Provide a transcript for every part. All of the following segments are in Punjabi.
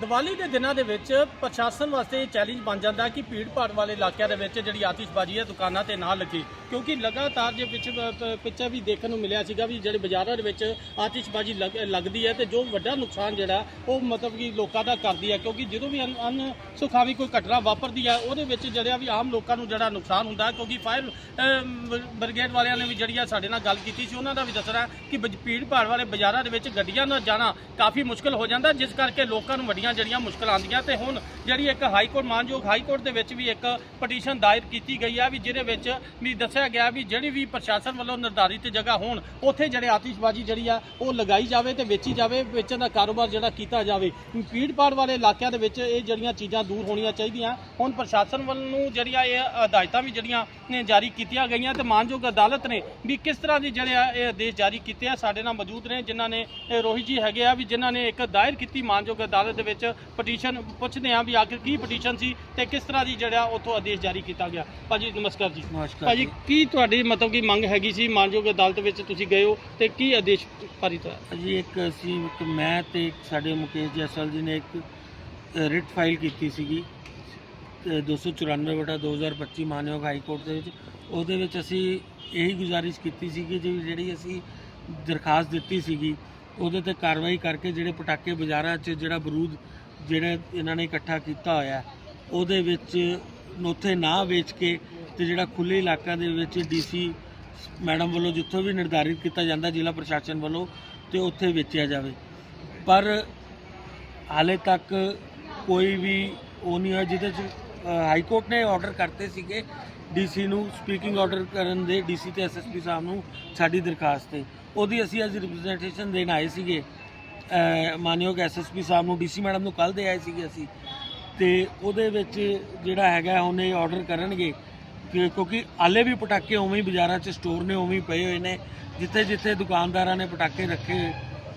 ਦੀਵਾਲੀ ਦੇ ਦਿਨਾਂ ਦੇ ਵਿੱਚ ਪ੍ਰਸ਼ਾਸਨ ਵਾਸਤੇ ਇਹ ਚੈਲੰਜ ਬਣ ਜਾਂਦਾ ਕਿ ਭੀੜ ਭਾੜ ਵਾਲੇ ਇਲਾਕਿਆਂ ਦੇ ਵਿੱਚ ਜਿਹੜੀ ਆਤਿਸ਼ਬਾਜ਼ੀ ਹੈ ਦੁਕਾਨਾਂ ਤੇ ਨਾ ਲੱਗੇ। ਕਿਉਂਕਿ ਲਗਾਤਾਰ ਜੇ ਪਿੱਛੇ ਪਿੱਛੇ ਵੀ ਦੇਖਣ ਨੂੰ ਮਿਲਿਆ ਸੀਗਾ ਵੀ ਜਿਹੜੇ ਬਾਜ਼ਾਰਾਂ ਦੇ ਵਿੱਚ ਆਤਿਸ਼ਬਾਜ਼ੀ ਲੱਗ- ਲੱਗਦੀ ਹੈ ਤੇ ਜੋ ਵੱਡਾ ਨੁਕਸਾਨ ਜਿਹੜਾ, ਉਹ ਮਤਲਬ ਕਿ ਲੋਕਾਂ ਦਾ ਕਰਦੀ ਹੈ। ਕਿਉਂਕਿ ਜਦੋਂ ਵੀ ਅਨ- ਅਨ ਸੁਖਾਵੀ ਕੋਈ ਘਟਨਾ ਵਾਪਰਦੀ ਹੈ, ਉਹਦੇ ਵਿੱਚ ਜਿਹੜਾ ਵੀ ਆਮ ਲੋਕਾਂ ਨੂੰ ਜਿਹੜਾ ਨੁਕਸਾਨ ਹੁੰਦਾ ਕਿਉਂਕਿ ਫਾਇਰ ਬ੍ਰਿਗੇਡ ਵਾਲਿਆਂ ਨੇ ਵੀ ਜਿਹੜੀ ਆ ਸਾਡੇ ਨਾਲ ਗੱਲ ਕੀਤੀ ਸੀ, ਉਹਨਾਂ ਦਾ ਵੀ ਦੱਸਣਾ ਕਿ ਬਜ- ਭੀੜ ਭਾੜ ਵਾਲੇ ਬਾਜ਼ਾਰਾਂ ਦੇ ਵਿੱਚ ਗੱਡੀਆਂ ਨਾਲ ਜਾਣਾ ਕਾਫੀ ਮੁਸ਼ਕਲ ਹੋ ਜਾਂਦਾ, ਜਿਸ ਕਰਕੇ ਲੋਕਾਂ ਨੂੰ ਵੱਡੀਆਂ ਜਿਹੜੀਆਂ ਮੁਸ਼ਕਲਾਂ ਆਉਂਦੀਆਂ ਤੇ ਹੁਣ ਜਿਹੜੀ ਇੱਕ ਹਾਈ ਕੋਰਟ, ਮਾਨਯੋਗ ਹਾਈ ਕੋਰਟ ਦੇ ਵਿੱਚ ਵੀ ਇੱਕ ਪਟੀਸ਼ਨ ਦਾਇਰ ਕੀਤੀ ਗਈ ਆ ਵੀ ਜਿਹਦੇ ਵਿੱਚ ਵੀ ਦੱਸਿਆ ਗਿਆ ਵੀ ਜਿਹੜੀ ਵੀ ਪ੍ਰਸ਼ਾਸਨ ਵੱਲੋਂ ਨਿਰਧਾਰਿਤ ਜਗ੍ਹਾ ਹੋਣ, ਉੱਥੇ ਜਿਹੜੇ ਆਤਿਸ਼ਬਾਜ਼ੀ ਜਿਹੜੀ ਆ, ਉਹ ਲਗਾਈ ਜਾਵੇ ਤੇ ਵੇਚੀ ਜਾਵੇ ਵੇਚਣ ਦਾ ਕਾਰੋਬਾਰ ਜਿਹੜਾ ਕੀਤਾ ਜਾਵੇ। ਭੀੜ ਭਾੜ ਵਾਲੇ ਇਲਾਕਿਆਂ ਦੇ ਵਿੱਚ ਇਹ ਜਿਹੜੀਆਂ ਚੀਜ਼ਾਂ ਦੂਰ ਹੋਣੀਆਂ ਚਾਹੀਦੀਆਂ। ਹੁਣ ਪ੍ਰਸ਼ਾਸਨ ਵੱਲੋਂ ਜਿਹੜੀਆਂ ਇਹ ਹਦਾਇਤਾਂ ਵੀ ਜਿਹੜੀਆਂ ਨੇ ਜਾਰੀ ਕੀਤੀਆਂ ਗਈਆਂ ਤੇ ਮਾਨਯੋਗ ਅਦਾਲਤ ਨੇ ਵੀ ਕਿਸ ਤਰ੍ਹਾਂ ਦੀ ਜਿਹੜੇ ਆ ਇਹ ਆਦੇਸ਼ ਜਾਰੀ ਕੀਤੇ ਆ, ਸਾਡੇ ਨਾਲ ਮੌਜੂਦ ਨੇ, ਜਿਨ੍ਹਾਂ ਨੇ ਇਹ ਰੋਹਿਤ ਜੀ ਹੈਗੇ ਆ, ਵੀ ਜਿਨ੍ਹਾਂ ਨੇ ਇੱਕ ਦਾਇਰ ਕੀਤੀ ਮਾਨਯੋਗ ਅਦਾਲਤ ਦੇ ਵਿੱਚ ਪਟੀਸ਼ਨ ਪੁੱਛਦੇ ਆ ਵੀ ਆਖਿਰ ਕੀ ਪਟੀਸ਼ਨ ਸੀ ਤੇ ਕਿਸ ਤਰ੍ਹਾਂ ਦੀ ਜਿਹੜਾ ਉੱਥੋਂ ਆਦੇਸ਼ ਜਾਰੀ ਕੀਤਾ ਗਿਆ। ਭਾਜੀ ਨਮਸਕਾਰ ਜੀ। ਨਮਸਕਾਰ ਭਾਜੀ ਕੀ ਤੁਹਾਡੀ ਮਤਲਬ ਕੀ ਮੰਗ ਹੈਗੀ ਸੀ? ਮਾਨਯੋਗ ਅਦਾਲਤ ਵਿੱਚ ਤੁਸੀਂ ਗਏ ਹੋ ਤੇ ਕੀ ਆਦੇਸ਼ ਪਾਰਿਤ ਹੋਇਆ? ਜੀ ਇੱਕ ਅਸੀਂ ਇੱਕ ਮੈਂ ਤੇ ਇੱਕ ਸਾਡੇ ਮੁਕੇਸ਼ ਜੈਸਵਾਲ ਜੀ ਨੇ ਇੱਕ ਰਿਟ ਫਾਈਲ ਕੀਤੀ ਸੀਗੀ। ਤੇ 294 ਬਟਾ 2025 ਮਾਨਯੋਗ ਹਾਈ ਕੋਰਟ ਦੇ ਵਿੱਚ। ਉਹਦੇ ਵਿੱਚ ਅਸੀਂ ਇਹੀ ਗੁਜ਼ਾਰਿਸ਼ ਕੀਤੀ ਸੀਗੀ ਜੀ ਜਿਹੜੀ ਅਸੀਂ ਦਰਖਾਸਤ ਦਿੱਤੀ ਸੀਗੀ ਉਹਦੇ ਤੇ ਕਾਰਵਾਈ ਕਰਕੇ ਜਿਹੜੇ ਪਟਾਕੇ ਬਾਜ਼ਾਰਾਂ 'ਚ ਜਿਹੜਾ ਬਰੂਦ ਜਿਹੜਾ ਇਹਨਾਂ ਨੇ ਇਕੱਠਾ ਕੀਤਾ ਹੋਇਆ, ਉਹਦੇ ਵਿੱਚ ਉੱਥੇ ਨਾ ਵੇਚ ਕੇ ਤੇ ਜਿਹੜਾ ਖੁੱਲੇ ਇਲਾਕਿਆਂ ਦੇ ਵਿੱਚ ਡੀਸੀ ਮੈਡਮ ਵੱਲੋਂ ਜਿੱਥੋਂ ਵੀ ਨਿਰਧਾਰਿਤ ਕੀਤਾ ਜਾਂਦਾ ਜ਼ਿਲ੍ਹਾ ਪ੍ਰਸ਼ਾਸਨ ਵੱਲੋਂ ਤੇ ਉੱਥੇ ਵੇਚਿਆ ਜਾਵੇ। ਪਰ ਹਾਲੇ ਤੱਕ ਕੋਈ ਵੀ ਉਹ ਨਹੀਂ ਹੋਇਆ, ਜਿਹਦੇ ਚ ਹਾਈ ਕੋਰਟ ਨੇ ਆਰਡਰ ਕਰਤੇ ਸੀਗੇ। ਡੀਸੀ ਨੂੰ ਸਪੀਕਿੰਗ ਆਰਡਰ ਕਰਨ ਦੇ, ਡੀਸੀ ਤੇ ਐਸਐਸਪੀ ਸਾਹਿਬ ਨੂੰ ਸਾਡੀ ਦਰਖਾਸਤ ਤੇ। ਉਹਦੀ ਅਸੀਂ ਅੱਜ ਰਿਪਰੈਜ਼ੈਂਟੇਸ਼ਨ ਦੇਣ ਆਏ ਸੀਗੇ। ਅਹ ਮਾਨਯੋਗ ਐਸਐਸਪੀ ਸਾਹਿਬ ਨੂੰ ਡੀਸੀ ਮੈਡਮ ਨੂੰ ਕੱਲ ਦੇ ਆਏ ਸੀਗੇ ਅਸੀਂ। ਤੇ ਉਹਦੇ ਵਿੱਚ ਜਿਹੜਾ ਹੈਗਾ ਹੁਣ ਇਹ ਆਰਡਰ ਕਰਨਗੇ ਕਿ ਕਿਉਂਕਿ ਆਲੇ ਵੀ ਪਟਾਕੇ ਉਵੇਂ ਹੀ ਬਾਜ਼ਾਰਾਂ 'ਚ ਸਟੋਰ ਨੇ ਉਵੇਂ ਹੀ ਪਏ ਹੋਏ ਨੇ। ਜਿੱਥੇ ਜਿੱਥੇ ਦੁਕਾਨਦਾਰਾਂ ਨੇ ਪਟਾਕੇ ਰੱਖੇ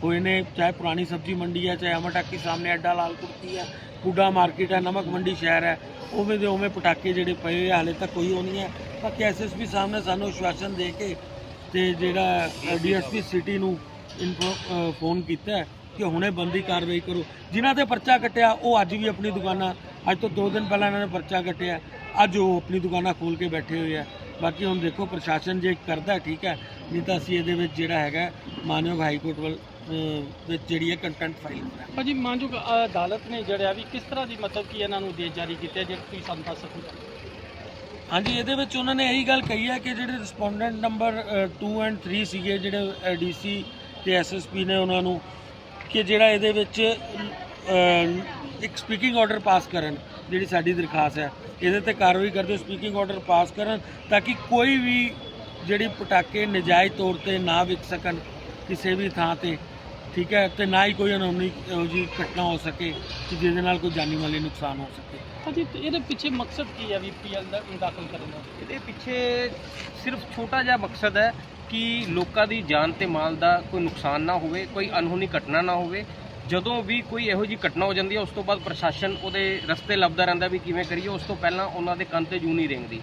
ਹੋਏ ਨੇ ਚਾਹੇ ਪੁਰਾਣੀ ਸਬਜ਼ੀ ਮੰਡੀ ਹੈ ਚਾਹੇ ਅਮਰਟਾਕੀ ਸਾਹਮਣੇ ਅੱਡਾ ਲਾਲ ਕੁਰਤੀ ਆ ਕੁੱਡਾ ਮਾਰਕੀਟ ਹੈ ਨਮਕ ਮੰਡੀ ਸ਼ਹਿਰ ਹੈ ਉਵੇਂ ਦੇ ਉਵੇਂ ਪਟਾਕੇ ਜਿਹੜੇ ਪਏ ਹੋਏ ਆ, ਹਾਲੇ ਤੱਕ ਕੋਈ ਉਹ ਨਹੀਂ ਹੈ ਬਾਕੀ ਐਸਐਸਪੀ ਸਾਹਿਬ ਨੇ ਸਾਨੂੰ ਆਸ਼ਵਾਸਨ ਦੇ ਕੇ ਤੇ ਜਿਹੜਾ ਡੀਐਸਪੀ ਸਿਟੀ ਨੂੰ ਇਨਫੋ ਫੋਨ ਕੀਤਾ ਕਿ ਹੁਣੇ ਬੰਦੀ ਕਾਰਵਾਈ ਕਰੋ। ਜਿਨ੍ਹਾਂ ਤੇ ਪਰਚਾ ਕੱਟਿਆ, ਉਹ ਅੱਜ ਵੀ ਆਪਣੀ ਦੁਕਾਨਾਂ, ਅੱਜ ਤੋਂ 2 ਦਿਨ ਪਹਿਲਾਂ ਇਹਨਾਂ ਨੇ ਪਰਚਾ ਕੱਟਿਆ। ਅੱਜ ਉਹ ਆਪਣੀ ਦੁਕਾਨਾਂ ਖੋਲ ਕੇ ਬੈਠੇ ਹੋਏ ਆ। ਬਾਕੀ ਹੁਣ ਦੇਖੋ, ਪ੍ਰਸ਼ਾਸਨ ਜੇ ਕਰਦਾ, ਠੀਕ ਹੈ, ਨਹੀਂ ਤਾਂ ਅਸੀਂ ਇਹਦੇ ਵਿੱਚ ਜਿਹੜਾ ਹੈਗਾ, ਮਾਨਯੋਗ ਹਾਈ ਕੋਰਟ ਵੱਲ ਵਿੱਚ ਜਿਹੜੀ ਹੈ ਕੰਟੈਂਟ ਫਾਈਲ ਕਰਾਂਗੇ। ਭਾਜੀ, ਮਾਨਯੋਗ ਅਦਾਲਤ ਨੇ ਜਿਹੜਾ ਵੀ ਕਿਸ ਤਰ੍ਹਾਂ ਦੀ ਮਤਲਬ ਕਿ ਇਹਨਾਂ ਨੂੰ ਆਦੇਸ਼ ਜਾਰੀ ਕੀਤੇ, ਜੇ ਤੁਸੀਂ ਸਾਨੂੰ ਦੱਸ ਸਕੋ ਹਾਂਜੀ, ਇਹਦੇ ਵਿੱਚ ਉਹਨਾਂ ਨੇ ਇਹੀ ਗੱਲ ਕਹੀ ਹੈ ਕਿ ਜਿਹੜੇ ਰਿਸਪੋਂਡੈਂਟ ਨੰਬਰ 2 ਐਂਡ 3 ਸੀਗੇ ਜਿਹੜੇ ਡੀਸੀ ਤੇ ਐਸਐਸਪੀ ਨੇ ਉਹਨਾਂ ਨੂੰ, ਕਿ ਜਿਹੜਾ ਇਹਦੇ ਵਿੱਚ ਇੱਕ ਸਪੀਕਿੰਗ ਆਰਡਰ ਪਾਸ ਕਰਨ, ਜਿਹੜੀ ਸਾਡੀ ਦਰਖਾਸਤ ਹੈ। ਇਹਦੇ ਤੇ ਕਾਰਵਾਈ ਕਰਦੇ ਸਪੀਕਿੰਗ ਆਰਡਰ ਪਾਸ ਕਰਨ ਤਾਂ ਕਿ ਕੋਈ ਵੀ ਜਿਹੜੀ ਪਟਾਕੇ ਨਜਾਇਜ਼ ਤੌਰ ਤੇ ਨਾ ਵਿਕ ਸਕਣ, ਕਿਸੇ ਵੀ ਥਾਂ ਤੇ। ਠੀਕ ਹੈ ਤੇ ਨਾ ਹੀ ਕੋਈ ਅਨੁਮਨੀ ਇਹੋ ਜਿਹੀ ਘਟਨਾ ਹੋ ਸਕੇ ਕਿ ਜਿਹਦੇ ਨਾਲ ਕੋਈ ਜਾਨੀ ਮਾਲੀ ਨੁਕਸਾਨ ਹੋ ਸਕੇ। ਤੇ ਇਹਦੇ ਪਿੱਛੇ ਮਕਸਦ ਕੀ ਹੈ ਵੀ ਪੀਐਲ ਦਾ ਦਾਖਲ ਕਰਨ ਦਾ? ਇਹਦੇ ਪਿੱਛੇ ਸਿਰਫ ਛੋਟਾ ਜਿਹਾ ਮਕਸਦ ਹੈ ਕਿ ਲੋਕਾਂ ਦੀ ਜਾਨ ਤੇ ਮਾਲ ਦਾ ਕੋਈ ਨੁਕਸਾਨ ਨਾ ਹੋਵੇ ਕੋਈ ਅਨਹੋਣੀ ਘਟਨਾ ਨਾ ਹੋਵੇ। ਜਦੋਂ ਵੀ ਕੋਈ ਇਹੋ ਜਿਹੀ ਘਟਨਾ ਹੋ ਜਾਂਦੀ ਹੈ ਉਸ ਤੋਂ ਬਾਅਦ ਪ੍ਰਸ਼ਾਸਨ ਉਹਦੇ ਰਸਤੇ ਲੱਭਦਾ ਰਹਿੰਦਾ ਵੀ ਕਿਵੇਂ ਕਰੀਏ ਉਸ ਤੋਂ ਪਹਿਲਾਂ ਉਹਨਾਂ ਦੇ ਕੰਨ ਤੇ ਜੂ ਨਹੀਂ ਰੇਂਗਦੀ।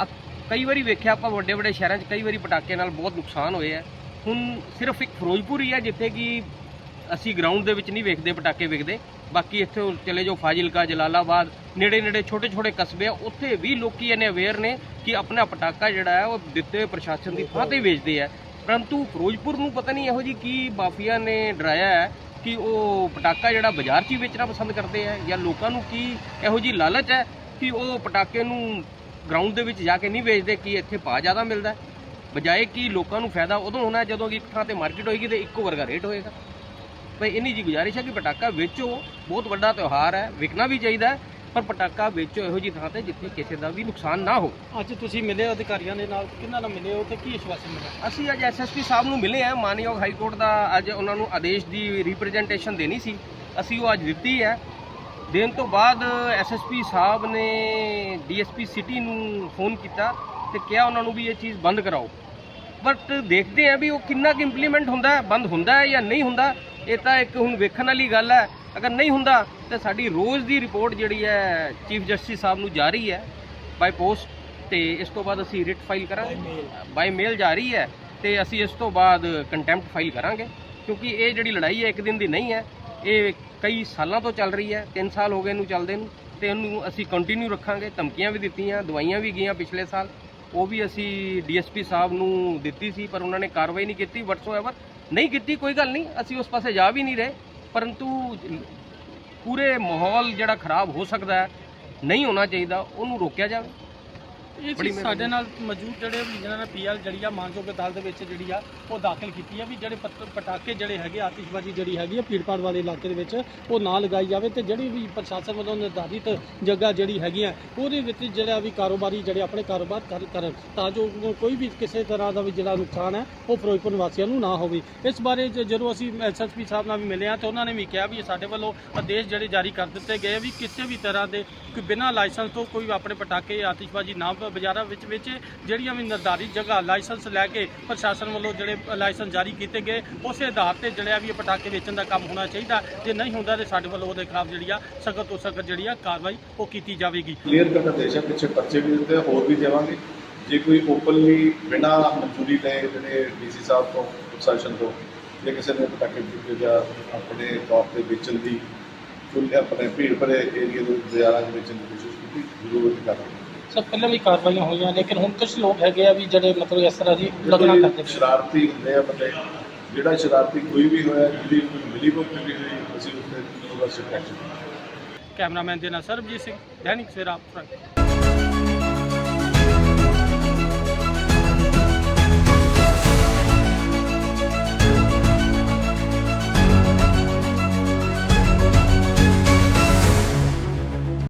ਆ ਕਈ ਵਾਰੀ ਵੇਖਿਆ ਆਪਾਂ ਵੱਡੇ ਵੱਡੇ ਸ਼ਹਿਰਾਂ 'ਚ ਕਈ ਵਾਰੀ ਪਟਾਕੇ ਨਾਲ ਬਹੁਤ ਨੁਕਸਾਨ ਹੋਏ ਆ ਹੁਣ ਸਿਰਫ ਇੱਕ ਫਿਰੋਜ਼ਪੁਰ ਹੀ ਹੈ ਜਿੱਥੇ ਕਿ ਅਸੀਂ ਗਰਾਊਂਡ ਦੇ ਵਿੱਚ ਨਹੀਂ ਵੇਖਦੇ, ਪਟਾਕੇ ਵੇਖਦੇ। ਬਾਕੀ ਇੱਥੇ ਚਲੇ ਜਾਓ, ਫਾਜ਼ਿਲਕਾ, ਜਲਾਲਾਬਾਦ ਨੇੜੇ ਨੇੜੇ ਛੋਟੇ ਛੋਟੇ ਕਸਬੇ ਆ, ਉੱਥੇ ਵੀ ਲੋਕੀ ਇਹਨੇ ਅਵੇਅਰ ਨੇ ਕਿ ਆਪਣਾ ਪਟਾਕਾ ਜਿਹੜਾ ਹੈ, ਉਹ ਦਿੱਤੇ ਹੋਏ ਪ੍ਰਸ਼ਾਸਨ ਦੀ ਥਾਂ ਤੇ ਵੇਚਦੇ ਆ। ਪਰੰਤੂ ਫਿਰੋਜ਼ਪੁਰ ਨੂੰ ਪਤਾ ਨਹੀਂ ਇਹੋ ਜੀ ਕੀ ਮਾਫੀਆ ਨੇ ਡਰਾਇਆ ਹੈ ਕਿ ਉਹ ਪਟਾਕਾ ਜਿਹੜਾ ਬਾਜ਼ਾਰ 'ਚ ਹੀ ਵੇਚਣਾ ਪਸੰਦ ਕਰਦੇ ਆ, ਜਾਂ ਲੋਕਾਂ ਨੂੰ ਕੀ ਇਹੋ ਜੀ ਲਾਲਚ ਹੈ ਕਿ ਉਹ ਪਟਾਕੇ ਨੂੰ ਗਰਾਊਂਡ ਦੇ ਵਿੱਚ ਜਾ ਕੇ ਨਹੀਂ ਵੇਚਦੇ, ਕਿ ਇੱਥੇ ਪਾ ਜ਼ਿਆਦਾ ਮਿਲਦਾ ਬਜਾਏ ਕਿ ਲੋਕਾਂ ਨੂੰ ਫਾਇਦਾ ਉਦੋਂ ਹੋਣਾ ਹੈ ਜਦੋਂ ਕਿ ਇੱਕ ਥਾਂ ਤੇ ਮਾਰਕੀਟ ਹੋਏਗੀ ਤੇ ਇੱਕੋ ਵਰਗਾ ਰੇਟ ਹੋਏਗਾ। ਭਈ ਇੰਨੀ ਜੀ ਗੁਜ਼ਾਰਿਸ਼ ਹੈ ਕਿ ਪਟਾਕਾ ਵੇਚੋ ਬਹੁਤ ਵੱਡਾ ਤਿਉਹਾਰ ਹੈ ਵਿਕਣਾ ਵੀ ਚਾਹੀਦਾ ਹੈ ਪਰ ਪਟਾਕਾ ਵੇਚੋ ਇਹੋ ਜੀ ਥਾਂ ਤੇ ਜਿੱਥੇ ਕਿਸੇ ਦਾ ਵੀ ਨੁਕਸਾਨ ਨਾ ਹੋ ਅੱਜ ਤੁਸੀਂ ਮਿਲੇ ਅਧਿਕਾਰੀਆਂ ਦੇ ਨਾਲ ਕਿੰਨਾਂ ਨਾਲ ਮਿਲੇ ਹੋ ਤੇ ਕੀ ਆਸ਼ਵਾਸਨ ਮਿਲਿਆ? ਅਸੀਂ ਅੱਜ ਐਸਐਸਪੀ ਸਾਹਿਬ ਨੂੰ ਮਿਲੇ ਆ ਮਾਨਯੋਗ ਹਾਈ ਕੋਰਟ ਦਾ ਅੱਜ ਉਹਨਾਂ ਨੂੰ ਆਦੇਸ਼ ਦੀ ਰਿਪਰੈਜ਼ੈਂਟੇਸ਼ਨ ਦੇਣੀ ਸੀ। ਅਸੀਂ ਉਹ ਅੱਜ ਦਿੱਤੀ ਹੈ। ਦੇਣ ਤੋਂ ਬਾਅਦ ਐਸਐਸਪੀ ਸਾਹਿਬ ਨੇ ਡੀਐਸਪੀ ਸਿਟੀ ਨੂੰ ਫੋਨ ਕੀਤਾ ਤੇ ਕਿਹਾ ਉਹਨਾਂ ਨੂੰ ਵੀ ਇਹ ਚੀਜ਼ ਬੰਦ ਕਰਾਓ। ਬਟ ਦੇਖਦੇ ਆ ਵੀ ਉਹ ਕਿੰਨਾ ਕੁ ਇੰਪਲੀਮੈਂਟ ਹੁੰਦਾ ਹੈ ਬੰਦ ਹੁੰਦਾ ਹੈ ਜਾਂ ਨਹੀਂ ਹੁੰਦਾ ਇਹ ਤਾਂ ਇੱਕ ਹੁਣ ਵੇਖਣ ਵਾਲੀ ਗੱਲ ਹੈ। ਅਗਰ ਨਹੀਂ ਹੁੰਦਾ ਤੇ ਸਾਡੀ ਰੋਜ਼ ਦੀ ਰਿਪੋਰਟ ਜਿਹੜੀ ਹੈ ਚੀਫ ਜਸਟਿਸ ਸਾਹਿਬ ਨੂੰ ਜਾਰੀ ਹੈ ਬਾਈ ਪੋਸਟ ਤੇ ਇਸ ਤੋਂ ਬਾਅਦ ਅਸੀਂ ਰਿਟ ਫਾਈਲ ਕਰਾਂਗੇ। ਬਾਈ ਮੇਲ ਜਾਰੀ ਹੈ ਤੇ ਅਸੀਂ ਇਸ ਤੋਂ ਬਾਅਦ ਕੰਟੈਂਪਟ ਫਾਈਲ ਕਰਾਂਗੇ। ਕਿਉਂਕਿ ਇਹ ਜਿਹੜੀ ਲੜਾਈ ਹੈ ਇੱਕ ਦਿਨ ਦੀ ਨਹੀਂ ਹੈ। ਇਹ ਕਈ ਸਾਲਾਂ ਤੋਂ ਚੱਲ ਰਹੀ ਹੈ 3 ਸਾਲ ਹੋ ਗਏ ਇਹਨੂੰ ਚੱਲਦੇ ਨੂੰ। ਤੇ ਇਹਨੂੰ ਅਸੀਂ ਕੰਟੀਨਿਊ ਰੱਖਾਂਗੇ ਧਮਕੀਆਂ ਵੀ ਦਿੱਤੀਆਂ ਦਵਾਈਆਂ ਵੀ ਗਈਆਂ ਪਿਛਲੇ ਸਾਲ। ਉਹ ਵੀ ਅਸੀਂ ਡੀਐਸਪੀ ਸਾਹਿਬ ਨੂੰ ਦਿੱਤੀ ਸੀ, ਪਰ ਉਹਨਾਂ ਨੇ ਕਾਰਵਾਈ ਨਹੀਂ ਕੀਤੀ ਵਟਸੋਐਵਰ ਨਹੀਂ ਕੀਤੀ, ਕੋਈ ਗੱਲ ਨਹੀਂ, ਅਸੀਂ ਉਸ ਪਾਸੇ ਜਾ ਵੀ ਨਹੀਂ ਰਹੇ। ਪਰੰਤੂ ਪੂਰੇ ਮਾਹੌਲ ਜਿਹੜਾ ਖਰਾਬ ਹੋ ਸਕਦਾ ਹੈ, ਨਹੀਂ ਹੋਣਾ ਚਾਹੀਦਾ, ਉਹਨੂੰ ਰੋਕਿਆ ਜਾਵੇ। ਇਹ ਚੀਜ਼ ਸਾਡੇ ਨਾਲ ਮੌਜੂਦ ਜਿਹੜੇ ਵੀ ਜਿਹਨਾਂ ਨੇ ਪੀਐਲ ਜਿਹੜੀ ਆ ਮਾਨਯੋਗ ਅਦਾਲਤ ਦੇ ਵਿੱਚ ਜਿਹੜੀ ਆ ਉਹ ਦਾਖਲ ਕੀਤੀ ਆ ਵੀ ਜਿਹੜੇ ਪੱਤ- ਪਟਾਕੇ ਜਿਹੜੇ ਹੈਗੇ ਆਤਿਸ਼ਬਾਜ਼ੀ ਜਿਹੜੀ ਹੈਗੀ ਆ ਭੀੜਪਾੜ ਵਾਲੇ ਇਲਾਕੇ ਦੇ ਵਿੱਚ ਉਹ ਨਾ ਲਗਾਈ ਜਾਵੇ ਤੇ ਜਿਹੜੀ ਵੀ ਪ੍ਰਸ਼ਾਸਨ ਵੱਲੋਂ ਨਿਰਧਾਰਿਤ ਜਗ੍ਹਾ ਜਿਹੜੀ ਹੈਗੀਆਂ ਉਹਦੇ ਵਿੱਚ ਜਿਹੜਾ ਵੀ ਕਾਰੋਬਾਰੀ ਜਿਹੜੇ ਆਪਣੇ ਕਾਰੋਬਾਰ ਕਰ- ਕਰਨ ਤਾਂ ਜੋ ਕੋਈ ਵੀ ਕਿਸੇ ਤਰ੍ਹਾਂ ਦਾ ਵੀ ਜਿਹੜਾ ਨੁਕਸਾਨ ਹੈ ਉਹ ਫਿਰੋਜ਼ਪੁਰ ਨਿਵਾਸੀਆਂ ਨੂੰ ਨਾ ਹੋਵੇ। ਇਸ ਬਾਰੇ ਜ- ਜਦੋਂ ਅਸੀਂ ਐਸਐਸਪੀ ਸਾਹਿਬ ਨਾਲ ਵੀ ਮਿਲੇ ਆ ਤੇ ਉਹਨਾਂ ਨੇ ਵੀ ਕਿਹਾ ਵੀ ਸਾਡੇ ਵੱਲੋਂ ਆਦੇਸ਼ ਜਿਹੜੇ ਜਾਰੀ ਕਰ ਦਿੱਤੇ ਗਏ ਆ ਵੀ ਕਿਸੇ ਵੀ ਤਰ੍ਹਾਂ ਦੇ ਕੋਈ ਬਿਨਾਂ ਲਾਇਸੈਂਸ ਤੋਂ ਕੋਈ ਆਪਣੇ ਪਟਾਕੇ ਆਤਿਸ਼ਬਾਜ਼ੀ ਨਾ ਬਾਜ਼ਾਰਾਂ ਵਿੱਚ ਵਿੱਚ ਜਿਹੜੀਆਂ ਵੀ ਨਿਰਧਾਰਿਤ ਜਗ੍ਹਾ ਲਾਇਸੈਂਸ ਲੈ ਕੇ ਪ੍ਰਸ਼ਾਸਨ ਵੱਲੋਂ ਜਿਹੜੇ ਲਾਇਸੈਂਸ ਜਾਰੀ ਕੀਤੇ ਗਏ, ਉਸੇ ਆਧਾਰ ਤੇ ਜਿਹੜਾ ਵੀ ਇਹ ਪਟਾਕੇ ਵੇਚਣ ਦਾ ਕੰਮ ਹੋਣਾ ਚਾਹੀਦਾ। ਜੇ ਨਹੀਂ ਹੁੰਦਾ ਤੇ ਸਾਡੇ ਵੱਲੋਂ ਉਹਦੇ ਖਿਲਾਫ ਜਿਹੜੀ ਆ ਸਖਤ ਤੋਂ ਸਖਤ ਜਿਹੜੀ ਆ ਕਾਰਵਾਈ ਉਹ ਕੀਤੀ ਜਾਵੇਗੀ। ਕਲੀਅਰ ਕਰਨ ਦੇਸ਼ਾਂ ਪਿੱਛੇ ਪਰਚੇ ਵੀ ਦਿੱਤੇ, ਹੋਰ ਵੀ ਦੇਵਾਂਗੇ। ਜੇ ਕੋਈ ਓਪਨਲੀ ਬਿਨਾਂ ਮਨਜ਼ੂਰੀ ਲਏ ਜਿਹੜੇ ਡੀਸੀ ਸਾਹਿਬ ਤੋਂ, ਪ੍ਰਸ਼ਾਸਨ ਤੋਂ ਜੇ ਕਿਸੇ ਨੇ ਪਟਾਕੇ ਪੁਟਾਕੇ ਜਾਂ ਆਪਣੇ ਤੌਰ ਤੇ ਵੇਚਣ ਦੀ ਕੋਈ ਆਪਣੇ ਭੀੜ ਭਰੇ ਏਰੀਆ ਦੇ ਬਾਜ਼ਾਰਾਂ ਦੇ ਵੇਚਣ ਦੀ ਕੋਸ਼ਿਸ਼ ਕੀਤੀ, ਜ਼ਰੂਰ ਇਹ ਸਰ ਪਹਿਲਾਂ ਵੀ ਕਾਰਵਾਈਆਂ ਹੋਈਆਂ ਲੇਕਿਨ ਹੁਣ ਕੁਝ ਲੋਕ ਹੈਗੇ ਆ ਵੀ ਜਿਹੜੇ ਮਤਲਬ ਇਸ ਤਰ੍ਹਾਂ ਦੀ ਜਿਹੜੇ ਕੋਈ ਸ਼ਰਾਰਤੀ ਹੁੰਦੇ ਆ ਬੰਦੇ। ਜਿਹੜਾ ਸ਼ਰਾਰਤੀ ਕੋਈ ਵੀ ਹੋਇਆ ਜਿਹਦੀ ਕੋਈ ਮਿਲੀ ਭੁਗਤ ਵੀ ਹੋਈ ਅਸੀਂ ਉਸ ਤੇ ਯੂਨੀਵਰਸਿਟੀ ਐਕਸ਼ਨ ਕੈਮਰਾਮੈਨ ਦੇ ਨਾਲ ਸਰਬਜੀਤ ਸਿੰਘ ਦੈਨਿਕ ਸਵੇਰਾ ਫਰੰਟ